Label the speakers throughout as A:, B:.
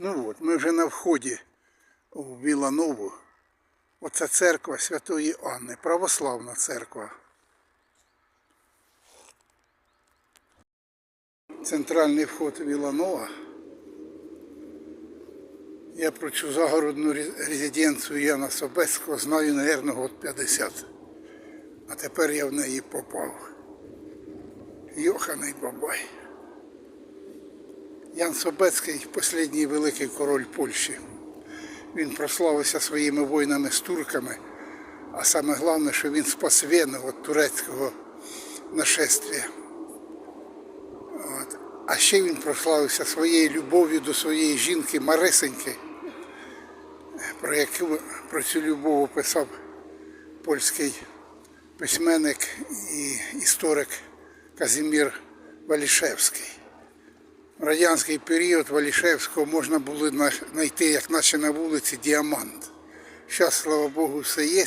A: Ну от, ми вже на вході в Біланову. Оце церква Святої Анни, православна церква. Центральний вход Віланова. Я про цю загородну резиденцію Яна Собецького знаю, мабуть, год 50. А тепер я в неї попав. Йоханий бабай. Ян Собецький останній великий король Польщі. Він прославився своїми воїнами з турками, а саме головне, що він спас Вену від турецького нашествия. От. А ще він прославився своєю любов'ю до своєї жінки Марисеньки, про яку про цю любов описав польський письменник і історик Казімір Валішевський. В радянський період Валішевського можна було знайти, як наче на вулиці, діамант. Зараз, слава Богу, все є.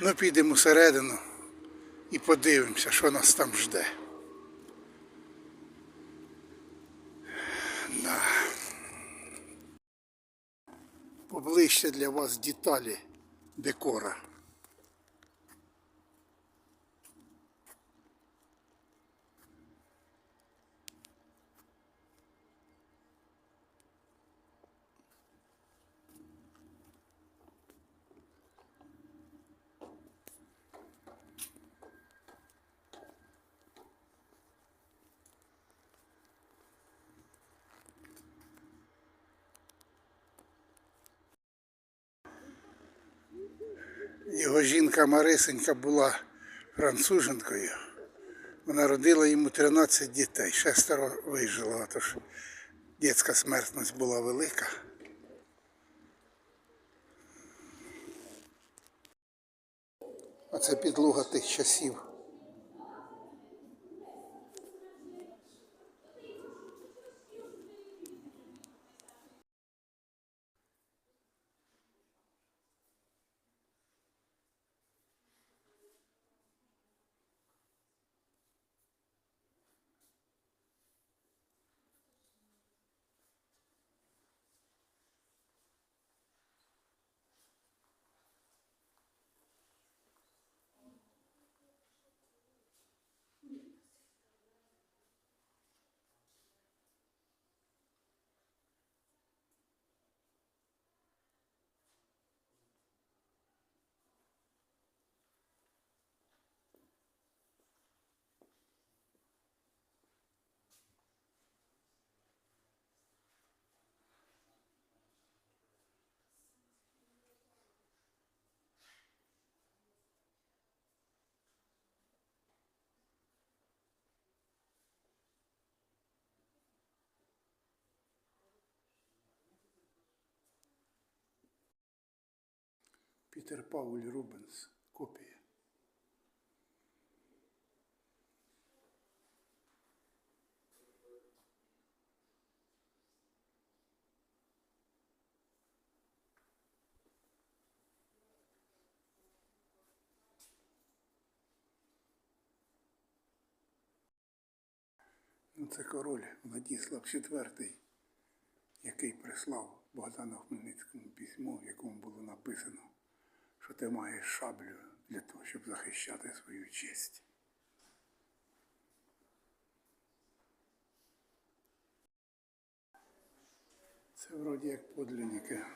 A: Ну, підемо всередину і подивимося, що нас там жде. Да. Поближче для вас деталі декора. Його жінка Марисенька була француженкою. Вона родила йому 13 дітей, шестеро вижило, тож дітська смертність була велика. А це підлога тих часів. Пітер Пауль Рубенс. Копія. Ну, це король Владіслав IV, який прислав Богдану Хмельницькому письмо, в якому було написано, що ти маєш шаблю для того, щоб захищати свою честь. Це вроді як подлинники.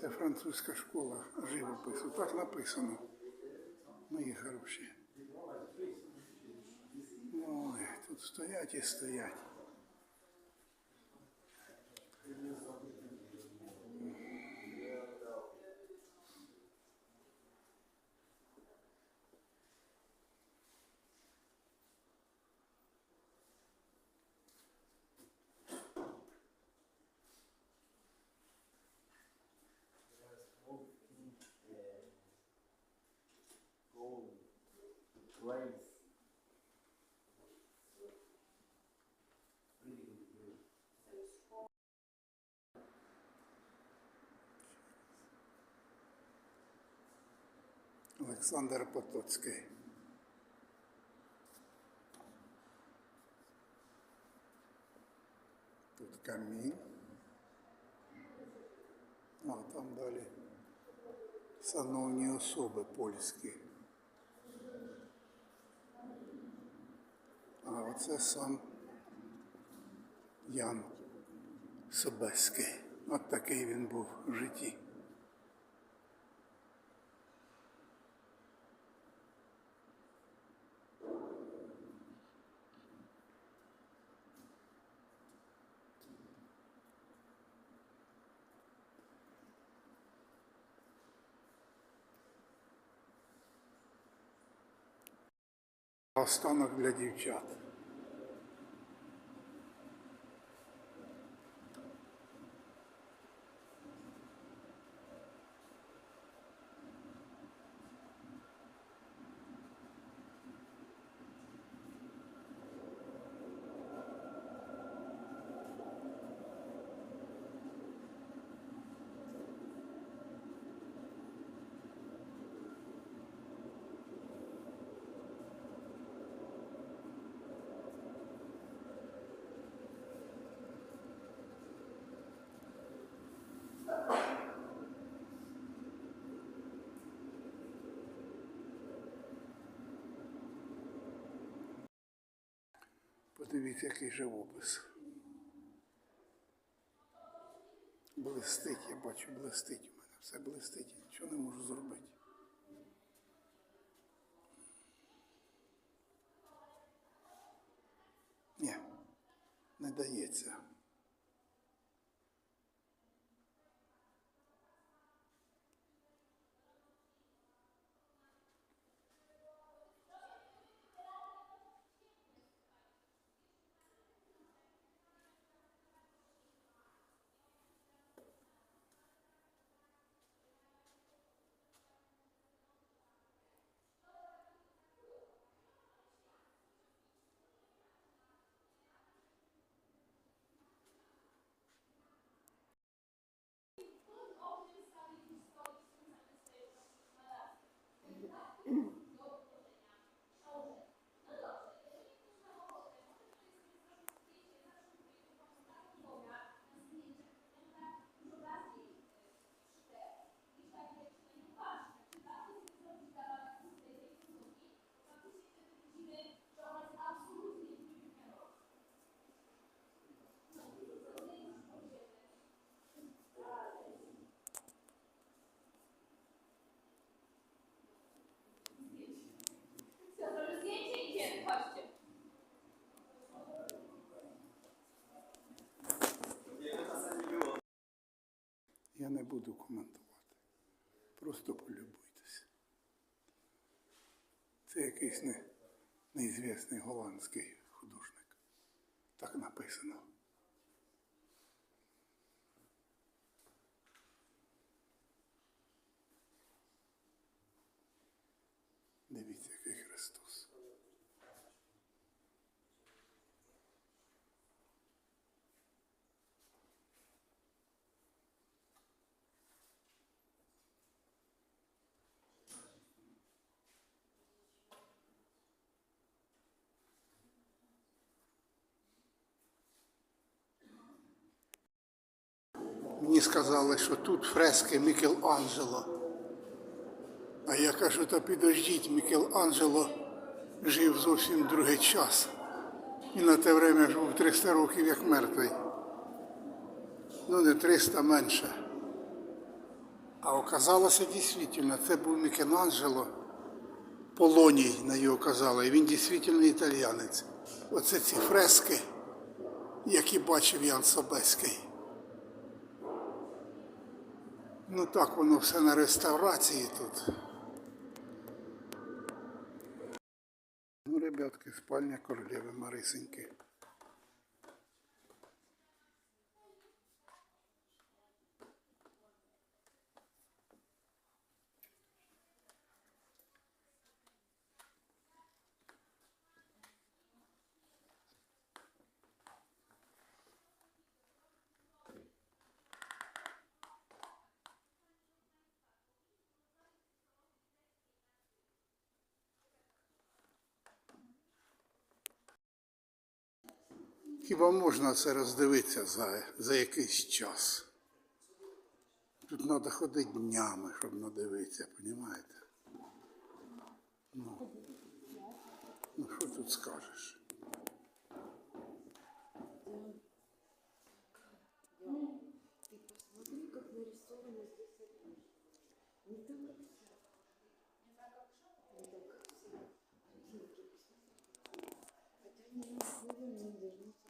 A: Це французька школа живопису. Так написано. Мої хороші. Ой, тут стоять і стоять.
B: View.
A: Олександр Потоцький. Тут камін. А там далі сановні особи польські. А оце сам Ян Собеський. От такий він був в житті. Останок для дівчат. Подивіться, який живопис. Блистить, я бачу, блистить у мене. Все блистить, нічого не можу зробити. Ні, не дається. Я не буду коментувати. Просто полюбуйтесь. Це якийсь не, неізвісний голландський художник. Так написано. Дивіться, який Христос. Мені сказали, що тут фрески Мікеланджело. А я кажу, та підождіть, Мікеланджело жив зовсім другий час. І на те время ж був 300 років як мертвий. Ну, не 300 менше. А оказалося дійсно, це був Мікеланджело. Полоній на його казали, і він дійсно італіянець. Оце ці фрески, які бачив Ян Собеський. Ну так воно все на реставрації тут. Ну, ребятки, спальня королеви Марисеньки. Хіба можна це роздивитися за, за якийсь час? Тут треба ходити днями, щоб надивитися, розумієте? Ну, ну що тут скажеш?
C: Не так,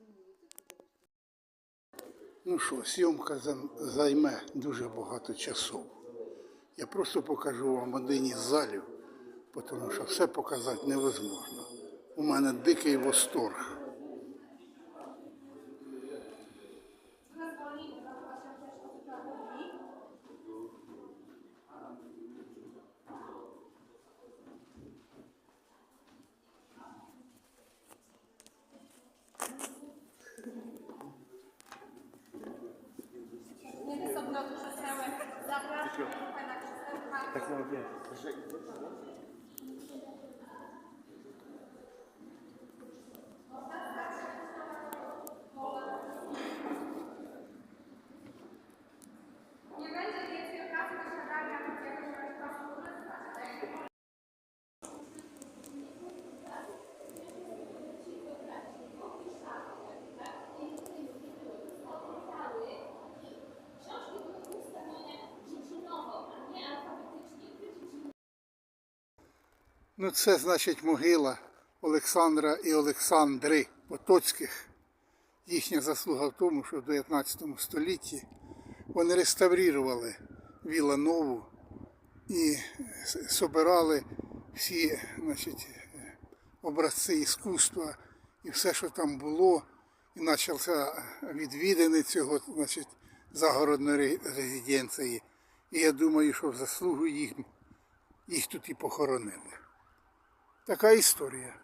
A: Ну що, сйомка займе дуже багато часу. Я просто покажу вам один із залів, тому що все показати невозможно. У мене дикий восторг.
D: Tak, no, nie.
A: Ну, це значить могила Олександра і Олександри Потоцьких. Їхня заслуга в тому, що в 19 столітті вони реставрували Віла Нову і собирали всі значить, образці іскусства і все, що там було, і почався відвідини цього значить, загородної резиденції. І я думаю, що в заслугу їх, їх тут і похоронили. Така історія.